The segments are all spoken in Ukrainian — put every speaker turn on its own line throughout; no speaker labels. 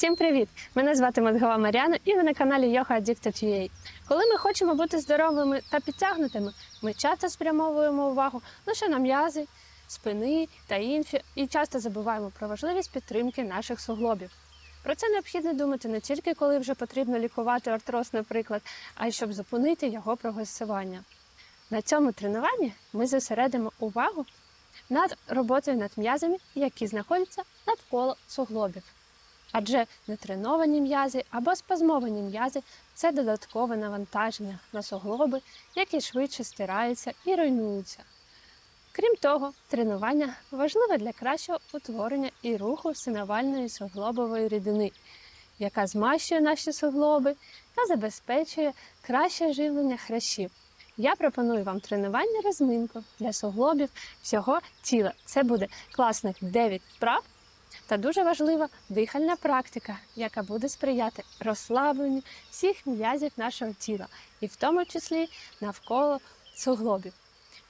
Всім привіт! Мене звати Мадгова Мар'яна і ви на каналі Yoga Addicted UA. Коли ми хочемо бути здоровими та підтягнутими, ми часто спрямовуємо увагу лише на м'язи, спини та інші, і часто забуваємо про важливість підтримки наших суглобів. Про це необхідно думати не тільки коли вже потрібно лікувати артроз, наприклад, а й щоб зупинити його прогресування. На цьому тренуванні ми зосередимо увагу над роботою над м'язами, які знаходяться навколо суглобів. Адже нетреновані м'язи або спазмовані м'язи це додаткове навантаження на суглоби, які швидше стираються і руйнуються. Крім того, тренування важливе для кращого утворення і руху синавальної суглобової рідини, яка змащує наші суглоби та забезпечує краще живлення хрящів. Я пропоную вам тренування розминку для суглобів всього тіла. Це буде класних 9 вправ та дуже важлива дихальна практика, яка буде сприяти розслабленню всіх м'язів нашого тіла, і в тому числі навколо суглобів,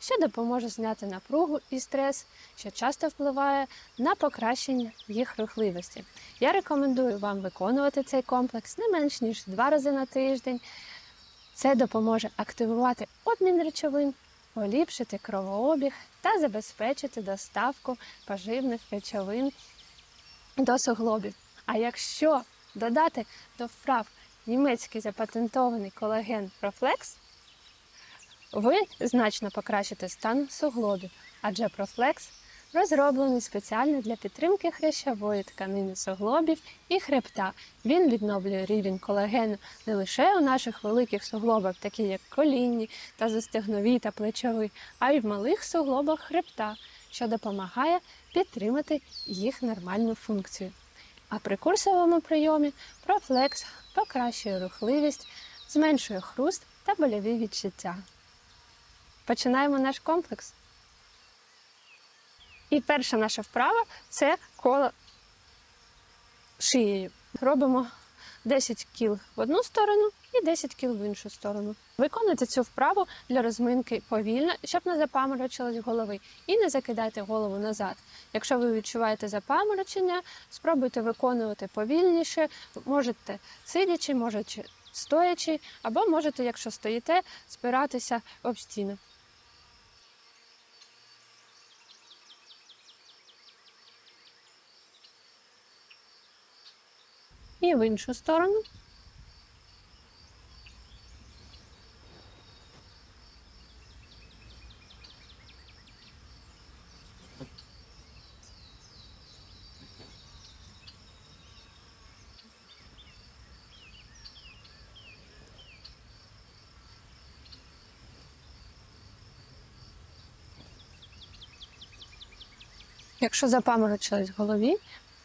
що допоможе зняти напругу і стрес, що часто впливає на покращення їх рухливості. Я рекомендую вам виконувати цей комплекс не менш ніж два рази на тиждень. Це допоможе активувати обмін речовин, поліпшити кровообіг та забезпечити доставку поживних речовин до суглобів. А якщо додати до вправ німецький запатентований колаген Proflex, ви значно покращите стан суглобів, адже Proflex розроблений спеціально для підтримки хрящової тканини суглобів і хребта. Він відновлює рівень колагену не лише у наших великих суглобах, такі як колінні та застегнові та плечові, а й в малих суглобах хребта, що допомагає підтримати їх нормальну функцію. А при курсовому прийомі Proflex покращує рухливість, зменшує хруст та больові відчуття. Починаємо наш комплекс. І перша наша вправа це коло шиєю. Робимо 10 кіл в одну сторону і 10 кіл в іншу сторону. Виконуйте цю вправу для розминки повільно, щоб не запаморочилась голови, і не закидайте голову назад. Якщо ви відчуваєте запаморочення, спробуйте виконувати повільніше, можете сидячи, можете стоячи, або можете, якщо стоїте, спиратися об стіну. І в іншу сторону. Якщо запаморочились в голові,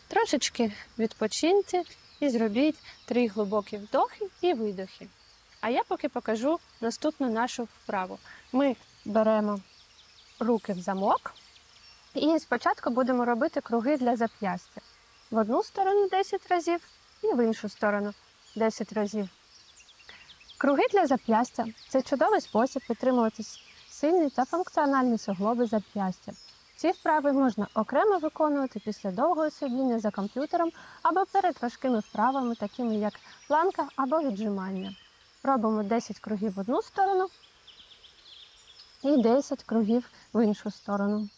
трошечки відпочиньте і зробіть три глибокі вдохи і видохи. А я поки покажу наступну нашу вправу. Ми беремо руки в замок і спочатку будемо робити круги для зап'ястя. В одну сторону 10 разів і в іншу сторону 10 разів. Круги для зап'ястя це чудовий спосіб підтримувати сильні та функціональні суглоби зап'ястя. Ці вправи можна окремо виконувати після довгого сидіння за комп'ютером або перед важкими вправами, такими як планка або віджимання. Робимо 10 кругів в одну сторону і 10 кругів в іншу сторону.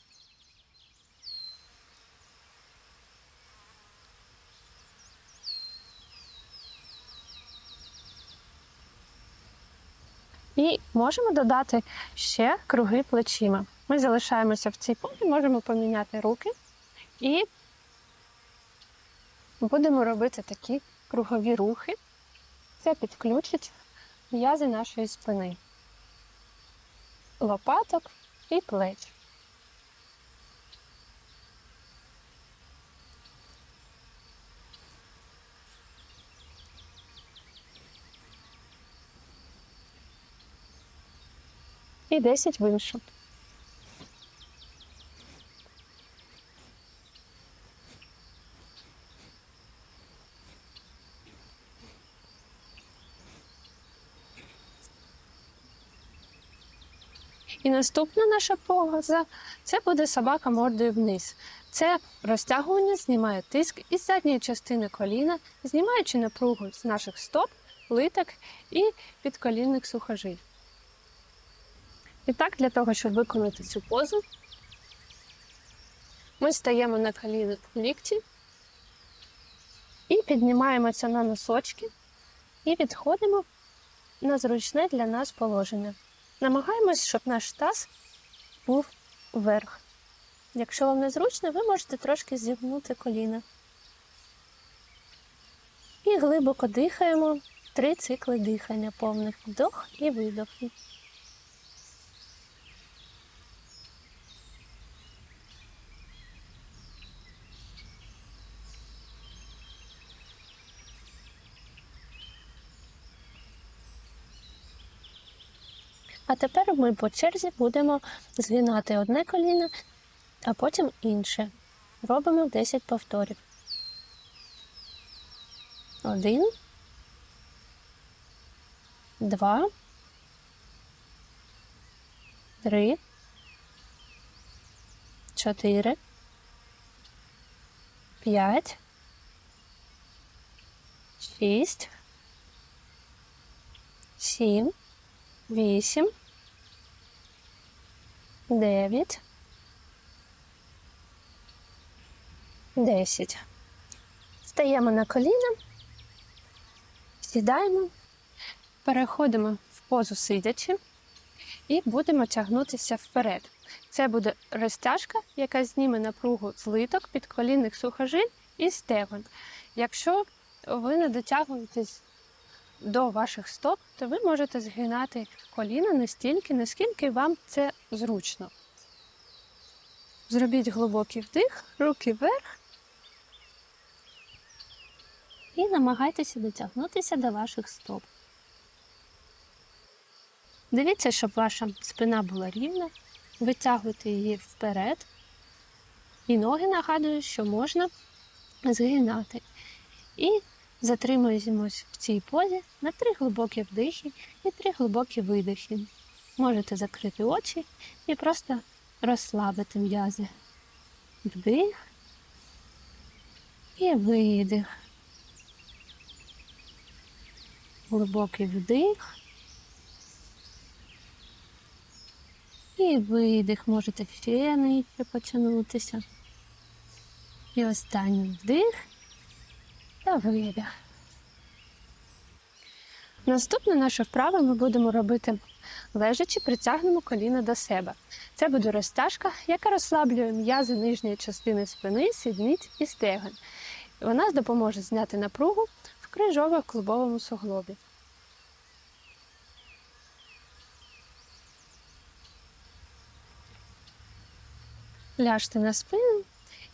І можемо додати ще круги плечима. Ми залишаємося в цій позі, можемо поміняти руки і будемо робити такі кругові рухи. Це підключить м'язи нашої спини, лопаток і плеч. І 10 в І наступна наша поза це буде собака мордою вниз. Це розтягування знімає тиск із задньої частини коліна, знімаючи напругу з наших стоп, литок і підколінних сухожиль. І так, для того, щоб виконати цю позу, ми стаємо на коліна в лікті і піднімаємося на носочки і відходимо на зручне для нас положення. Намагаємось, щоб наш таз був вверх. Якщо вам незручно, ви можете трошки зігнути коліна. І глибоко дихаємо три цикли дихання повних вдох і видох. А тепер ми по черзі будемо згинати одне коліно, а потім інше. Робимо 10 повторів. Один. Два. Три. Чотири. П'ять. Шість. Сім. Вісім. Дев'ять. Десять. Стаємо на коліна, сідаємо, переходимо в позу сидячи і будемо тягнутися вперед. Це буде розтяжка, яка зніме напругу з литок, підколінних сухожиль і стегон. Якщо ви не дотягуєтесь до ваших стоп, то ви можете згинати коліна настільки, наскільки вам це зручно. Зробіть глибокий вдих, руки вверх. І намагайтеся дотягнутися до ваших стоп. Дивіться, щоб ваша спина була рівна, витягуйте її вперед. І ноги нагадую, що можна згинати. І затримуємось в цій позі на три глибокі вдихи і три глибокі видихи. Можете закрити очі і просто розслабити м'язи. Вдих і видих. Глибокий вдих. І видих. Можете ще нижче потягнутися. І останній вдих та видих. Наступна наша вправа ми будемо робити лежачи, притягнемо коліна до себе. Це буде розтяжка, яка розслаблює м'язи нижньої частини спини, сідниць і стегон. Вона допоможе зняти напругу в крижово-клубовому суглобі. Ляжте на спину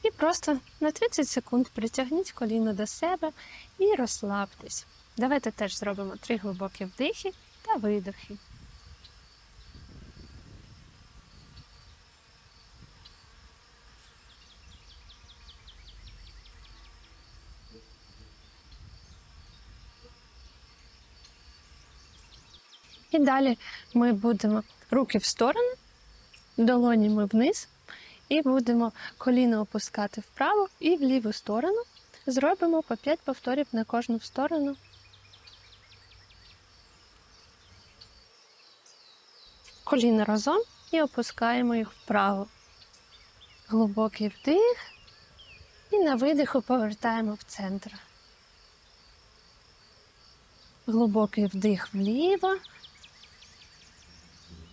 і просто на 30 секунд притягніть коліно до себе і розслабтесь. Давайте теж зробимо три глибокі вдихи та видохи. І далі ми будемо руки в сторону, долонями вниз, і будемо коліно опускати вправо і в ліву сторону. Зробимо по 5 повторів на кожну сторону. Коліна разом і опускаємо їх вправо. Глибокий вдих. І на видиху повертаємо в центр. Глибокий вдих вліво.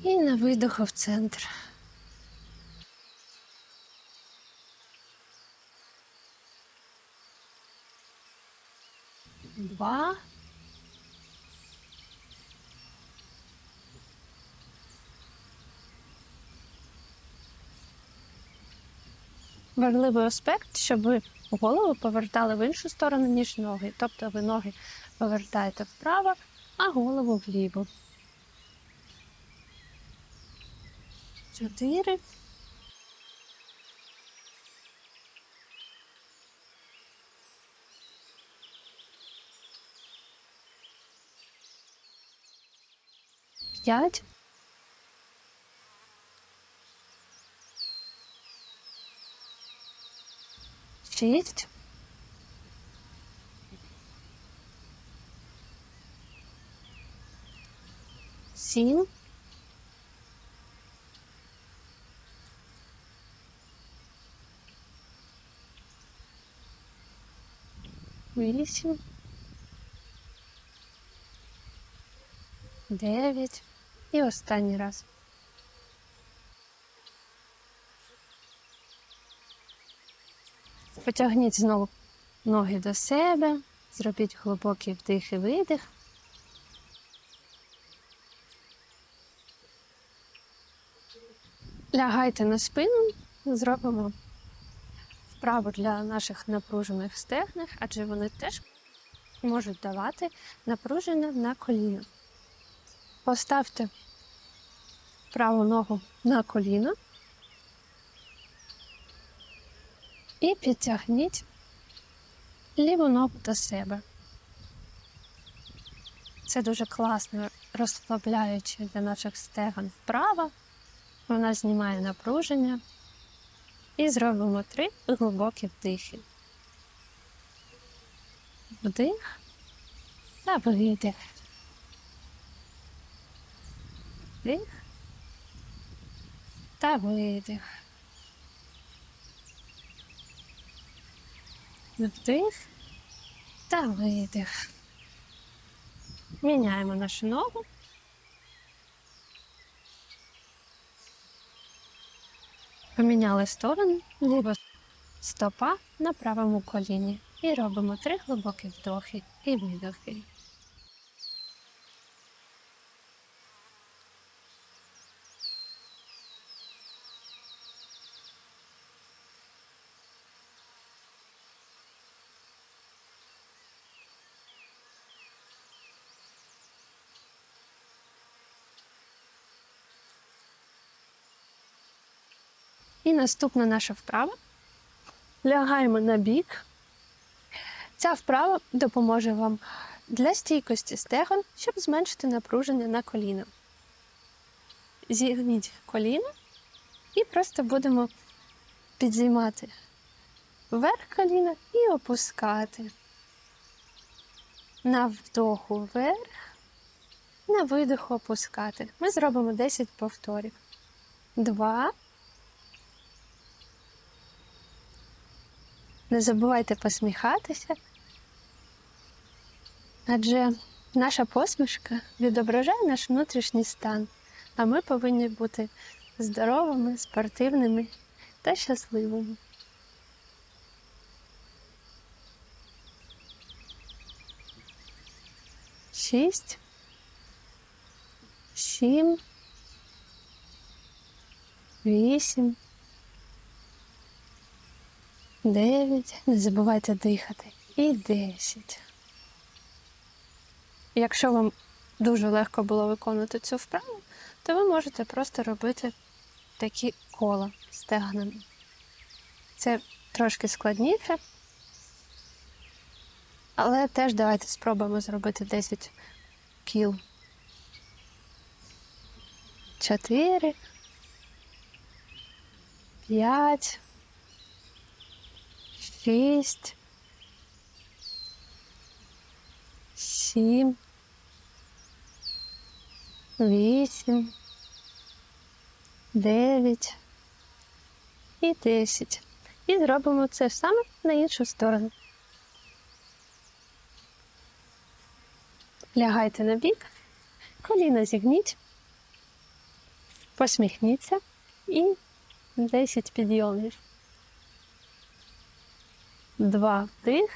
І на видиху в центр. Два. Важливий аспект, щоб ви голову повертали в іншу сторону, ніж ноги. Тобто ви ноги повертаєте вправо, а голову вліво. Чотири. 5. Шість. Сім. Вісім. Дев'ять. І останній раз. Потягніть знову ноги до себе, зробіть глибокий вдих і видих. Лягайте на спину, зробимо вправу для наших напружених стегнах, адже вони теж можуть давати напруження на коліна. Поставте праву ногу на коліно і підтягніть ліву ногу до себе. Це дуже класно розслабляюче для наших стегон вправа. Вона знімає напруження. І зробимо три глибокі вдихи. Вдих та видих. Вдих та видих. Вдих та видих. Міняємо нашу ногу. Поміняли сторону, ліва стопа на правому коліні. І робимо три глибокі вдохи і видохи. І наступна наша вправа. Лягаємо на бік. Ця вправа допоможе вам для стійкості стегон, щоб зменшити напруження на коліна. Зігніть коліна і просто будемо підіймати вверх коліна і опускати. На вдоху вверх, на видоху опускати. Ми зробимо 10 повторів. Два. Не забувайте посміхатися, адже наша посмішка відображає наш внутрішній стан, а ми повинні бути здоровими, спортивними та щасливими. Шість, сім, вісім. Дев'ять. Не забувайте дихати. І десять. Якщо вам дуже легко було виконувати цю вправу, то ви можете просто робити такі кола стегнами. Це трошки складніше. Але теж давайте спробуємо зробити 10 кіл. Чотири. П'ять шість, сім, вісім, дев'ять і десять. І зробимо це саме на іншу сторону. Лягайте на бік, коліна зігніть, посміхніться і 10 підйомів. Два вдих.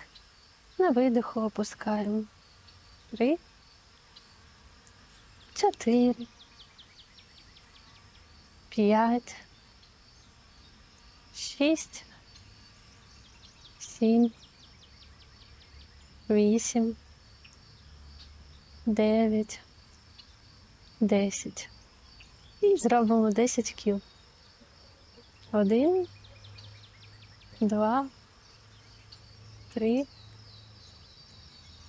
На видиху опускаємо. Три. Чотири. П'ять. Шість. Сім. Вісім. Дев'ять. Десять. І зробимо 10 кіл. Один. Два три,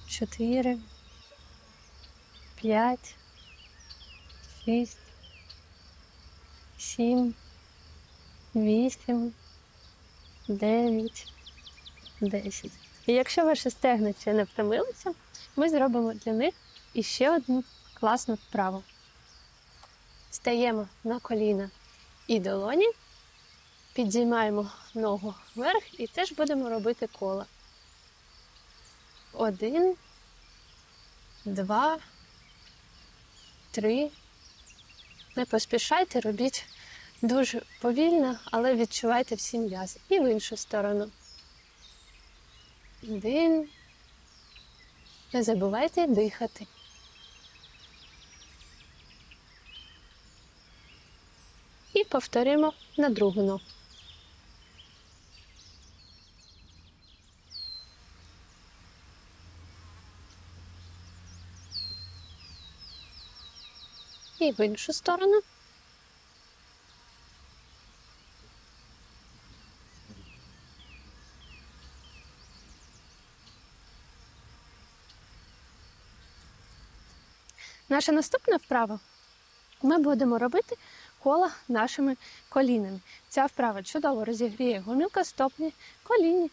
чотири, п'ять, шість, сім, вісім, дев'ять, 10. І якщо ваші стегна ще не втомилися, ми зробимо для них іще одну класну вправу. Стаємо на коліна і долоні, підіймаємо ногу вверх і теж будемо робити коло. Один, два, три. Не поспішайте, робіть дуже повільно, але відчувайте всі м'язи. І в іншу сторону. Один. Не забувайте дихати. І повторюємо на другу ногу. І в іншу сторону. Наша наступна вправа. Ми будемо робити кола нашими колінами. Ця вправа чудово розігріє гомілкостопні, коліні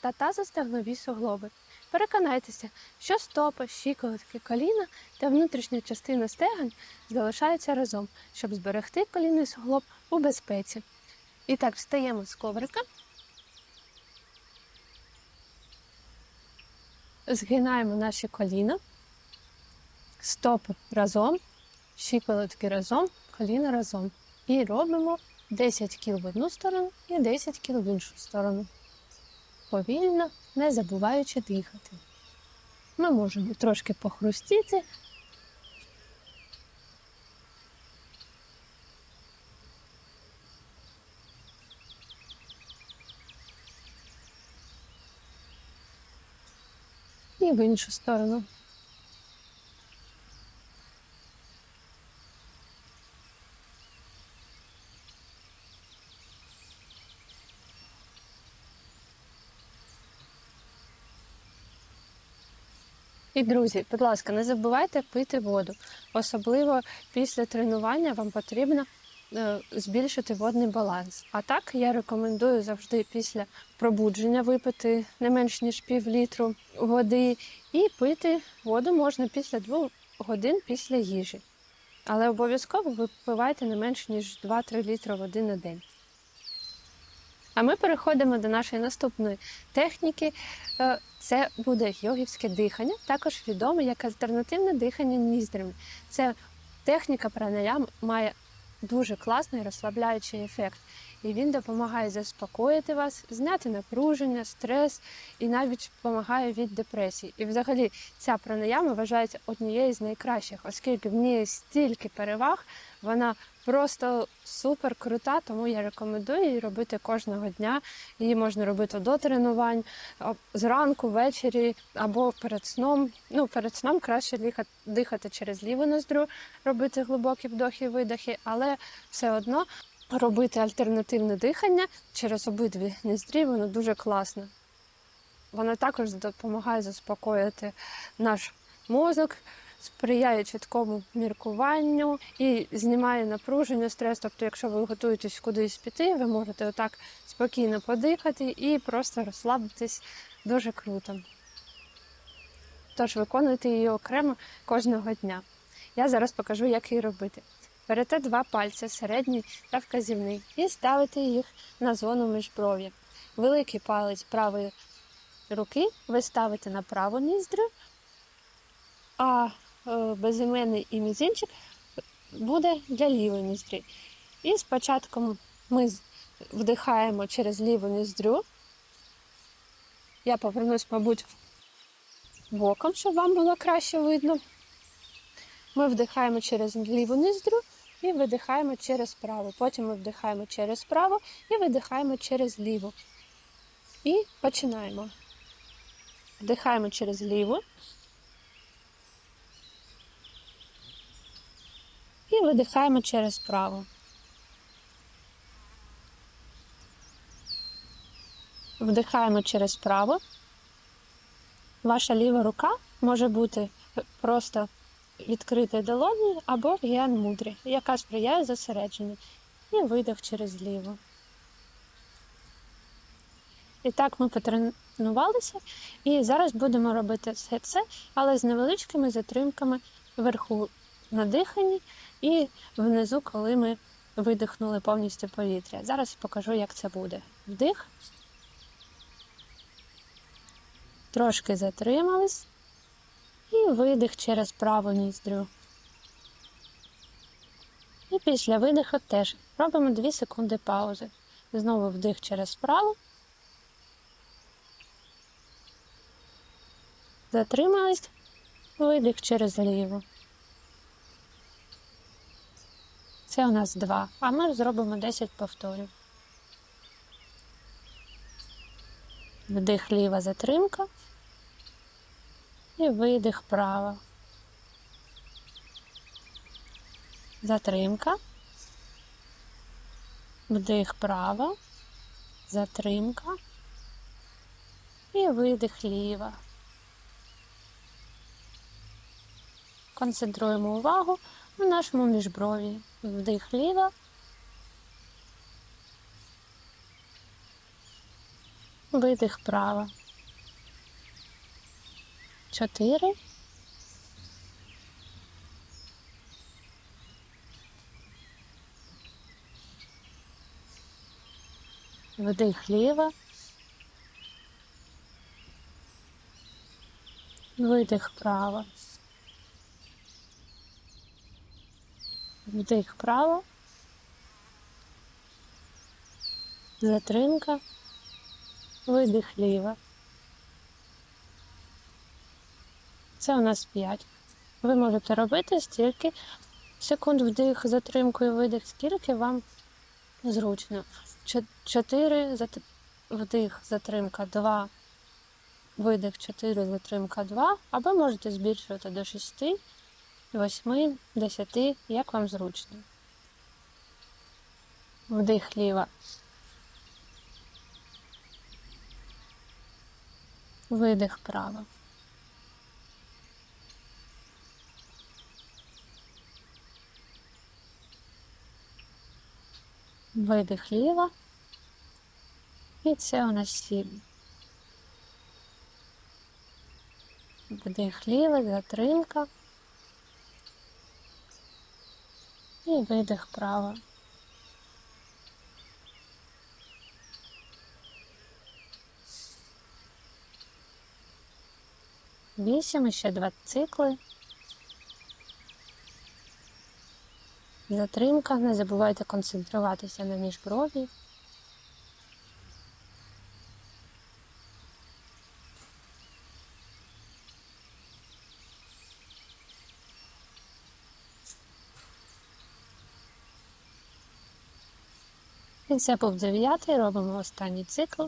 та тазостегнові суглоби. Переконайтеся, що стопи, щиколотки, коліна та внутрішня частина стегон залишаються разом, щоб зберегти колінний суглоб у безпеці. І так, встаємо з коврика, згинаємо наші коліна, стопи разом, щиколотки разом, коліна разом. І робимо 10 кіл в одну сторону і 10 кіл в іншу сторону. Повільно, не забуваючи дихати. Ми можемо трошки похрустіти. І в іншу сторону. І друзі, будь ласка, не забувайте пити воду. Особливо після тренування вам потрібно е, збільшити водний баланс. А так я рекомендую завжди після пробудження випити не менш ніж пів літру води, і пити воду можна після двох годин після їжі. Але обов'язково випивайте не менш ніж 2-3 літри води на день. А ми переходимо до нашої наступної техніки. Це буде йогівське дихання, також відоме як альтернативне дихання ніздрями. Це техніка пранаям має дуже класний розслабляючий ефект. І він допомагає заспокоїти вас, зняти напруження, стрес і навіть допомагає від депресії. І взагалі ця пранаяма вважається однією з найкращих, оскільки в ній стільки переваг, вона просто супер крута, тому я рекомендую її робити кожного дня. Її можна робити до тренувань, зранку, ввечері або перед сном. Ну, перед сном краще дихати, через ліву ноздрю, робити глибокі вдохи, і видохи, але все одно робити альтернативне дихання через обидві ніздрі, воно дуже класно. Воно також допомагає заспокоїти наш мозок, сприяє чіткому міркуванню і знімає напруження, стрес. Тобто, якщо ви готуєтесь кудись піти, ви можете отак спокійно подихати і просто розслабитись дуже круто. Тож виконуйте її окремо кожного дня. Я зараз покажу, як її робити. Берете два пальці, середній та вказівний, і ставите їх на зону міжбров'я. Великий палець правої руки ви ставите на праву ніздрю, а безіменний і мізинчик буде для лівої ніздрі. І спочатку ми вдихаємо через ліву ніздрю. Я повернусь, мабуть, боком, щоб вам було краще видно. Ми вдихаємо через ліву ніздрю і видихаємо через праву. Потім ми вдихаємо через праву і видихаємо через ліву. І починаємо. Вдихаємо через ліву. Видихаємо через праву. Вдихаємо через праву. Ваша ліва рука може бути просто відкритою долонею або в гіан мудрі, яка сприяє зосередженню. І видих через ліву. І так ми потренувалися, і зараз будемо робити все це, але з невеличкими затримками вверху на диханні і внизу, коли ми видихнули повністю повітря. Зараз покажу, як це буде. Вдих. Трошки затримались. І видих через праву ніздрю. І після видиху теж робимо 2 секунди паузи. Знову вдих через праву. Затримались. Видих через ліву. Це у нас два. А ми зробимо 10 повторів. Вдих ліва затримка. І видих права. Затримка. Вдих права. Затримка. І видих ліва. Концентруємо увагу на нашому міжброві. Вдих ліва. Видих права. Чотири. Вдих ліва. Видих право. Вдих право. Затримка. Видих ліва. Це у нас 5. Ви можете робити стільки секунд вдих, затримкою, видих, скільки вам зручно. 4 вдих, затримка 2, видих 4, затримка 2, або можете збільшувати до 6, 8, 10, як вам зручно. Вдих ліва. Видих право. Видих ліва. І це у нас сім. Вдих ліва, затримка. І видих права. Вісім, ще два цикли. Затримка, не забувайте концентруватися на міжброві. Це був дев'ятий, робимо останній цикл.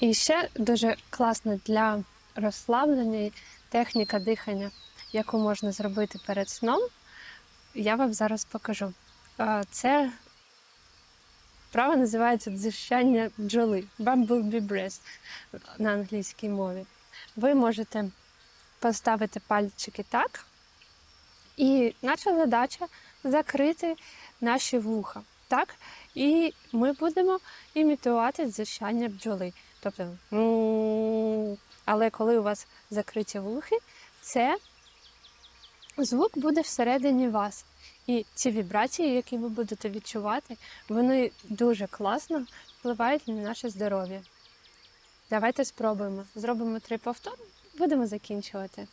І ще дуже класно для розслаблення техніка дихання, яку можна зробити перед сном. Я вам зараз покажу. Це право називається дзищання бджоли, Bumblebee Breath на англійській мові. Ви можете поставити пальчики так, і наша задача закрити наші вуха. Так? І ми будемо імітувати дзищання бджоли. Тобто, але коли у вас закриті вухи, це звук буде всередині вас. І ці вібрації, які ви будете відчувати, вони дуже класно впливають на наше здоров'я. Давайте спробуємо. Зробимо три повтори, будемо закінчувати.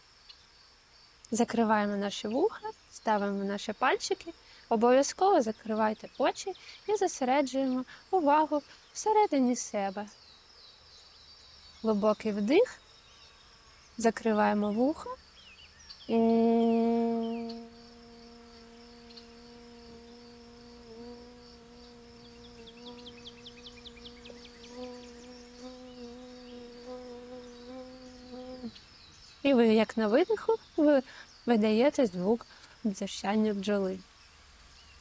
Закриваємо наші вуха, ставимо наші пальчики. Обов'язково закривайте очі і зосереджуємо увагу всередині себе. Глибокий вдих, закриваємо вухо. І ви, як на видиху, ви видаєте звук дзищання бджоли.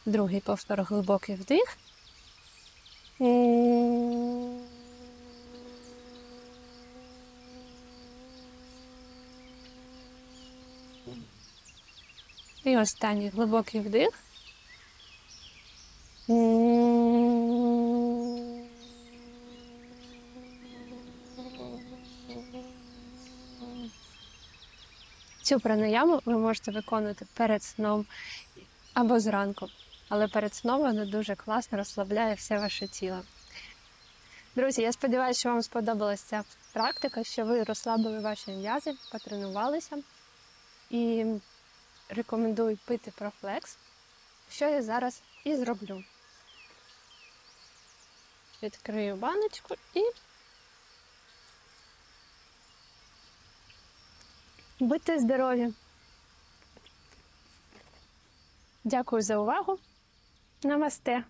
Другий повтор глибокий вдих. Останній глибокий вдих. Цю пранаяму ви можете виконувати перед сном або зранку, але перед сном вона дуже класно розслабляє все ваше тіло. Друзі, я сподіваюся, що вам сподобалася ця практика, що ви розслабили ваші м'язи, потренувалися і рекомендую пити профлекс, що я зараз і зроблю. Відкрию баночку і будьте здорові! Дякую за увагу. Намасте!